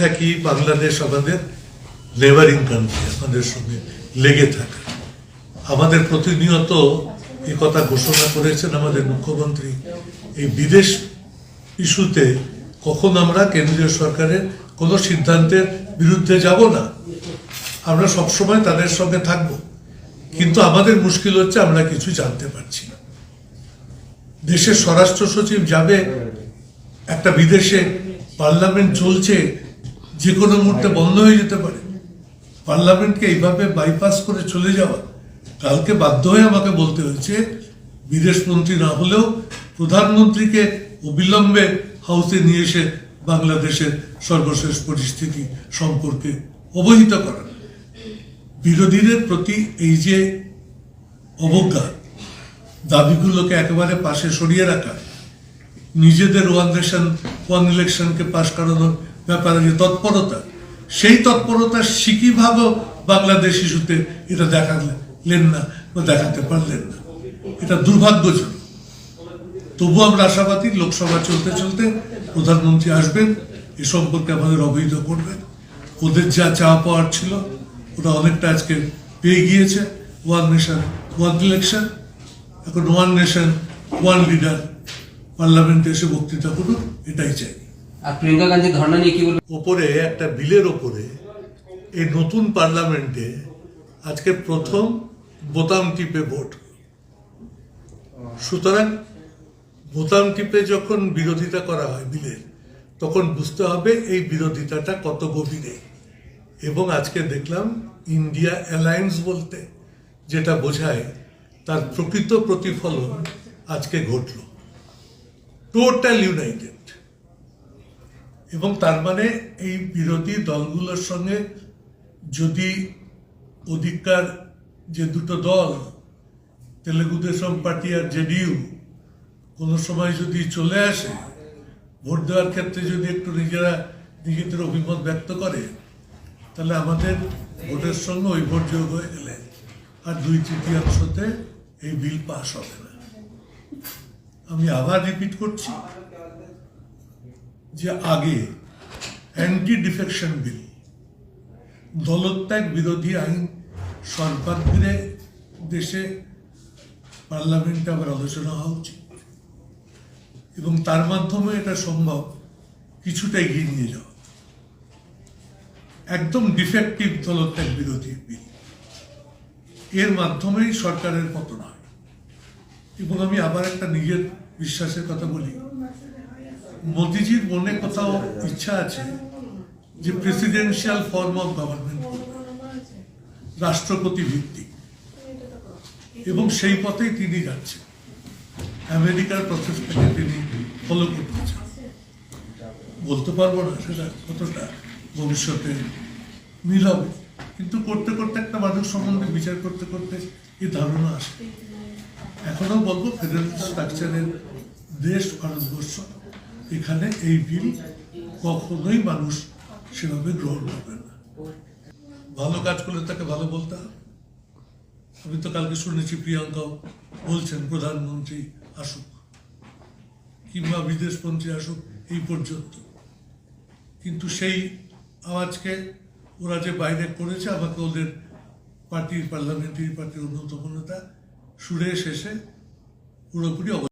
থাকি বাংলাদেশ, আমাদের neighbouring country আমাদের সঙ্গে লেগে থাকা। আমাদের প্রতিনিয়ত এই কথা ঘোষণা করেছেন আমাদের মুখ্যমন্ত্রী, এই বিদেশ ইস্যুতে কখন আমরা কেন্দ্রীয় সরকারের কোনো সিদ্ধান্তের বিরুদ্ধে যাব না। আমরা সবসময় তাদের সঙ্গে থাকব। কিন্তু আমাদের মুশকিল হচ্ছে আমরা কিছু জানতে পারছি না। দেশের স্বরাষ্ট্র সচিব যাবে, একটা বিদেশে পার্লামেন্ট চলছে যে কোনো মুহূর্তে বন্ধ হয়ে যেতে পারে। পার্লামেন্টকে এইভাবে বাইপাস করে চলে যাওয়া, কালকে বাধ্য হয়ে আমাকে বলতে হয়েছে বিদেশমন্ত্রী না হলেও প্রধানমন্ত্রীকে অবিলম্বে হাউসে নিয়ে এসে বাংলাদেশের সর্বশেষ পরিস্থিতি সম্পর্কে অবহিত করা। বিরোধীদের প্রতি এই যে অবজ্ঞা, দাবিগুলোকে একেবারে পাশে সরিয়ে রাখা, নিজেদের ওয়ান নেশন ওয়ান ইলেকশনকে পাশ করানোর ব্যাপারে যে তৎপরতা, সেই তৎপরতা তৎপরতার সিকিভাবেও বাংলাদেশ ইস্যুতে এটা দেখালেন না বা দেখাতে পারলেন না। এটা দুর্ভাগ্যজনক। তবু আমরা আশাবাদী, লোকসভা চলতে চলতে প্রধানমন্ত্রী আসবেন, এ সম্পর্কে আমাদের অবহিত করবেন। ওদের যা চাওয়া পাওয়ার ছিল, ওরা অনেকটা আজকে পেয়ে গিয়েছে। ওয়ান নেশন ওয়ান ইলেকশন এখন ওয়ান নেশন ওয়ান লিডার পার্লামেন্টে এসে বক্তৃতা করুন এটাই চাই। আর প্রিয়াঙ্কা গান্ধী ধর্ণা নিয়ে কি বলবেন ওপরে, একটা বিলের ওপরে, এই নতুন পার্লামেন্টে আজকে প্রথম বোতাম টিপে ভোট। সুতরাং বোতাম টিপে যখন বিরোধিতা করা হয় বিলের, তখন বুঝতে হবে এই বিরোধিতাটা কত গভীরে। এবং আজকে দেখলাম ইন্ডিয়া অ্যালায়েন্স বলতে যেটা বোঝায়, তার প্রকৃত প্রতিফলন আজকে ঘটল। Total united. এবং তার মানে এই বিরোধী দলগুলোর সঙ্গে যদি অধিকার যে দুটো দল, তেলেগু দেশম পার্টি আর জেডিইউ, কোনো সময় যদি চলে আসে, ভোট দেওয়ার ক্ষেত্রে যদি একটু নিজেরা নিজেদের অভিমত ব্যক্ত করে, তাহলে আমাদের ভোটের সঙ্গে ওই ভোট যোগ হয়ে গেলে আর দুই তৃতীয়াংশতে এই বিল পাস হবে না। আমি আবার রিপিট করছি যে আগে অ্যান্টি ডিফেকশন বিল দলত্যাগ বিরোধী আইন সর্বাগ্রে দেশে পার্লামেন্টে আবার আলোচনা হওয়া উচিত। এবং তার মাধ্যমে এটা সম্ভব কিছুটা এগিয়ে নিয়ে যাওয়া। একদম ডিফেক্টিভ দলত্যাগ বিরোধী বিল এর মাধ্যমেই সরকারের পতন হয়। এবং আমি আবার একটা নিজের বিশ্বাসের কথা বলি। মোদিজির মনে কোথাও ইচ্ছা আছে যে প্রেসিডেন্সিয়াল ফর্ম অফ গভর্নমেন্ট রাষ্ট্রপতি ভিত্তিক এবং সেই পথেই তিনি যাচ্ছেন। আমেরিকার প্রসেসটাকে তিনি ফলো করতেছেন। বলতে পারব না সেটা কতটা ভবিষ্যতে মিল হবে কিন্তু করতে করতে একটা মানুষ সম্বন্ধে বিচার করতে করতে এই ধারণা আসে। এখনও বলব ফেডারেল স্ট্রাকচারের দেশ, ভারতবর্ষ এখানে এই বিল কখনোই মানুষ সেভাবে গ্রহণ করবে না। ভালো কাজ করলে তাকে ভালো বলতে আমি তো কালকে শুনেছি প্রিয়াঙ্কাও বলছেন, প্রধানমন্ত্রী আসুক, কিংবা বিদেশমন্ত্রী আসুক এই পর্যন্ত। কিন্তু সেই আওয়াজকে ওরা যে বাইরে করেছে, আমাকে ওদের পার্টির পার্লামেন্টারি পার্টির অন্যতম নেতা সুরে শেষে পুরোপুরি